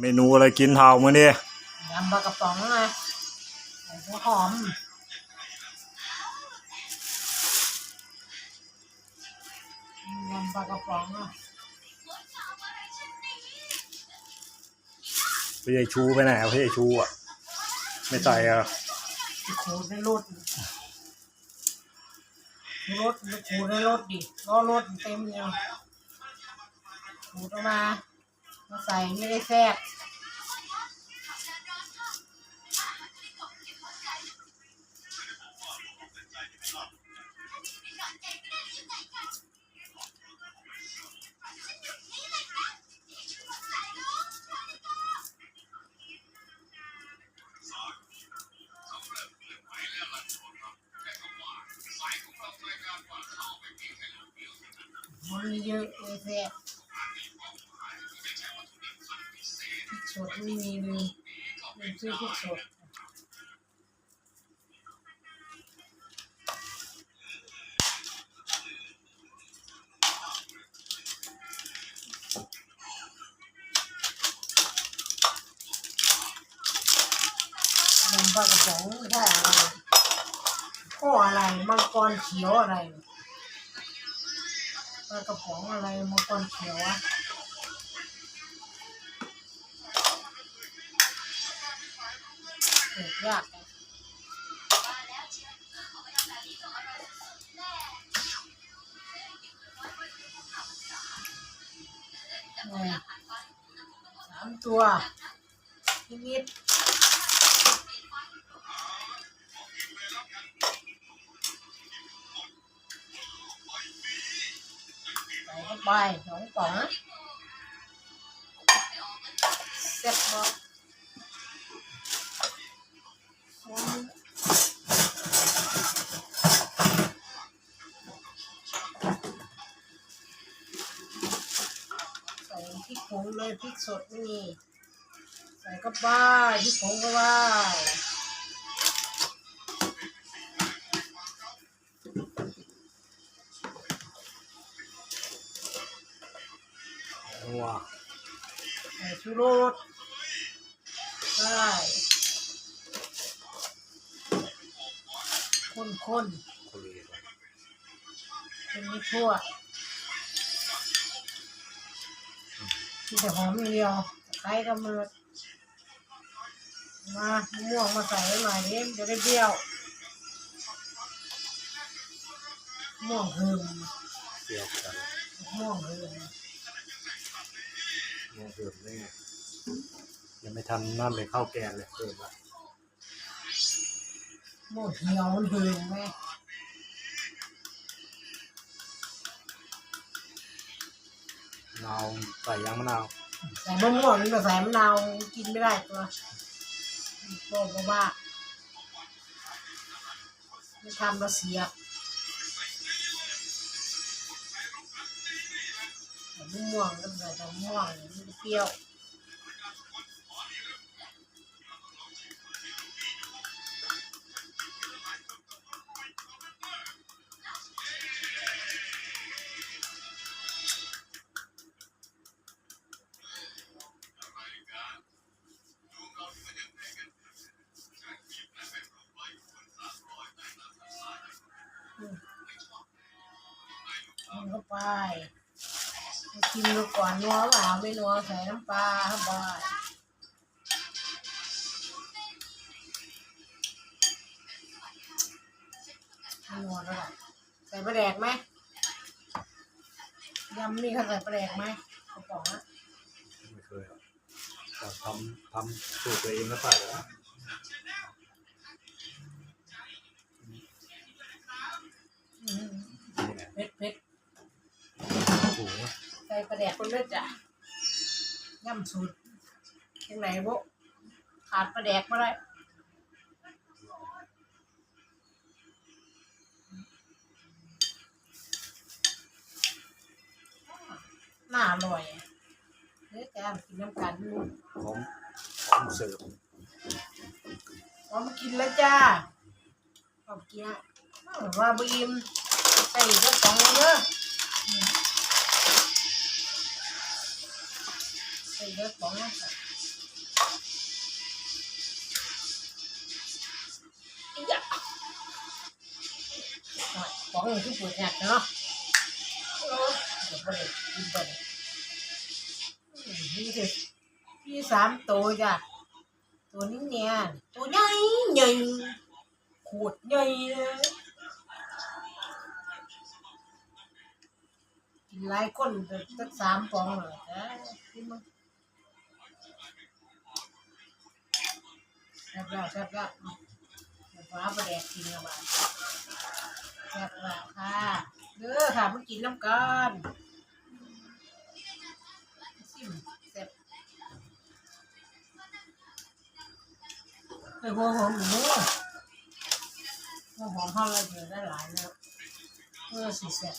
เมนูอะไรกินเท่ามื้อนี้ยำปลากระป๋องไงใส่หัวหอมยำปลากระป๋องอะพี่ไอชูไปไหนอะพี่ไอชูอะ ไม่ใส่อะที่ขูดในรถในรถไม่ขูดในรถดิล้อรถมันเต็มเลยขูดออกมา มาใส่ไม่ได้แทรกมันเยอะเลยแซ่บพริก สดไม่มีเลยไม่ซื้อพริกสดยำปลากระป๋องไม่ใช่อะไรข้ออะไรมังกรเขียวอะไรปลากระป๋องอะไรมังกรเขียวอะ เกิดยากอะเนี่ยสามตัวนิดๆใส่เข้าไปสองป๋องเสร็จหมด ริกผงเลยพริกสดนี่ใส่เข้าไปพริกผงเข้าไปนัวใส่ชูรสได้คนๆคนเป็นไม่ทั่ว ที่แต่หอมอย่างเดียวตะไคร้ก็มือมามะม่วงมาใส่หน่อยนี้จะได้เบี้ยวมะม่วงหืมเกี่ยวกันมะม่วงหืมมองเดือดแน่ยังไม่ทันนั่นเลยข้าวแกงเลยเกิดละมะม่วงเหี่ยวมันหืมไหม นาวใส่ยางมะนาวใส่มะม่วงนี่ก็ใส่มะนาวกินไม่ได้ตัวโตกบ้าไม่ทำมาเสียใส่มะม่วงก็ใส่แต่มะม่วงมันเปรี้ยว ชิมดูก่อนนัวเปล่าไม่นัวใส่น้ำปลาเข้าไปไม่นัวเท่าไหร่ใส่ปลาแดกไหมยำนี่เขาใส่ปลาแดกไหมกระป๋องอะไม่เคยอะแต่ทำทำสูตรตัวเองก็ใส่แล้วอืมนี่ไงเผ็ดเผ็ดถูกใส่ ปลาแดกคนเลือดจ้ะย่ำสูตรยังไงโบขาดปลาแดกมาได้น่าอร่อยอะเฮ้ยแกมากินน้ำกันดูพร้อมพร้อมเสิร์ฟพร้อมกินแล้วจ้าขอบกินอะอ้าวว่าบีมใส่กระป๋องเยอะอืมใส่กระป๋องนะงที่ปวดหัดเนาะโอ้ยเดี๋ยวบ่ได้กินบ่ได้อื Thì rớt bóng lắm rồi. Rồi, bỏ một chút bột hạt nữa. Rồi, bắt đầu kim bật. Như thế, như sám tối ra. Tôi nín nè, tôi nhây nhây, cuột nhây đấy. หลายคนจะสามฟองเลยนะ แซ่บแล้วแซ่บแล้วเดี๋ยวฟ้าประแดกกินแล้วบ้างแซ่บแล้วค่ะเด้อค่ะมากินน้ำกันซิมแซ่บไปหัวหอมอยู่เด้อหัวหอมเข้าเลยเดี๋ยวได้หลายแล้วเออสิแซ่บ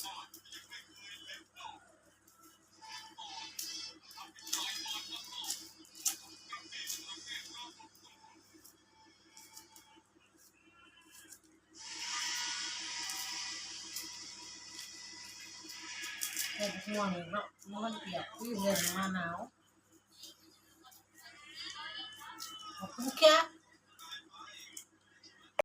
เป็นห่วงเนาะมันเปียกที่เรียนมาหนาวขอบคุณค่ะ